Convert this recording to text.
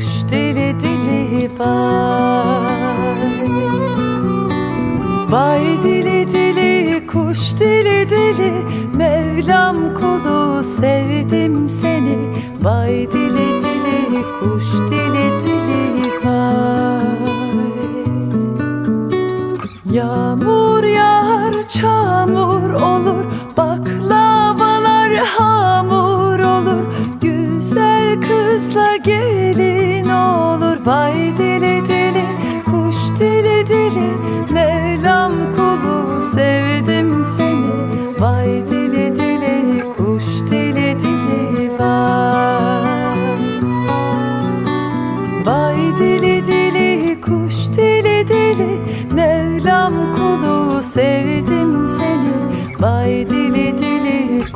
kuş dili dili vay Vay dili dili kuş dili dili. Mevlam kulu sevdim seni. Vay dili dili kuş dili dili vay Yağmur yağar çamur olur. Baklavalar hamur olur. Güzel kızla gelin dili dili Mevlam kulu sevdim seni. Vay dili dili kuş dili dili vay Vay dili dili kuş dili dili Mevlam kulu sevdim seni. Vay dili dili